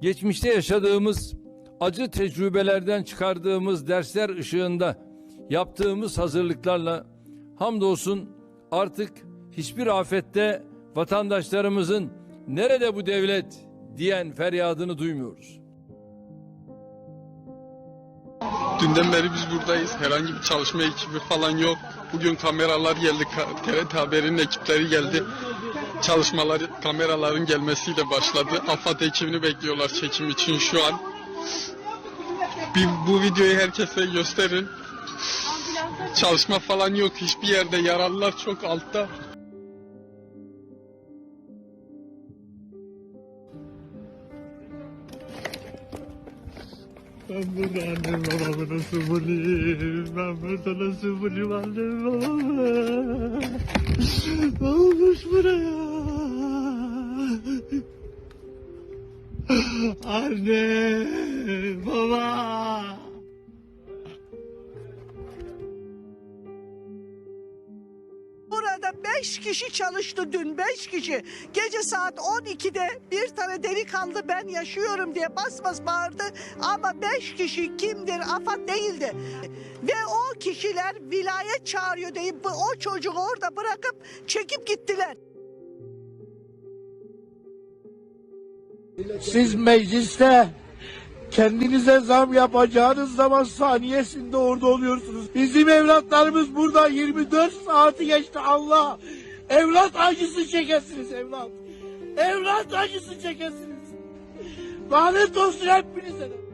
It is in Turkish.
Geçmişte yaşadığımız acı tecrübelerden çıkardığımız dersler ışığında yaptığımız hazırlıklarla hamdolsun artık hiçbir afette vatandaşlarımızın nerede bu devlet diyen feryadını duymuyoruz. Dünden beri biz buradayız. Herhangi bir çalışma ekibi falan yok. Bugün kameralar geldi. TRT Haber'in ekipleri geldi. Çalışmalar kameraların gelmesiyle başladı. AFAD ekibini bekliyorlar çekim için şu an. Bir, bu videoyu herkese gösterin. Çalışma falan yok. Hiçbir yerde yaralılar çok altta. Ben burada annem babamı nasıl bulayım? Ben burada nasıl bulayım annem babamı? Ne olmuş buraya? Anne, baba. Burada beş kişi çalıştı dün beş kişi. Gece saat 12'de bir tane delikanlı ben yaşıyorum diye bas bas bağırdı. Ama beş kişi kimdir? AFAD değildi. Ve o kişiler vilayet çağırıyor deyip o çocuğu orada bırakıp çekip gittiler. Siz mecliste kendinize zam yapacağınız zaman saniyesinde orada oluyorsunuz. Bizim evlatlarımız burada 24 saati geçti Allah. Evlat acısı çekesiniz evlat. Evlat acısı çekesiniz. Lanet olsun hepinize.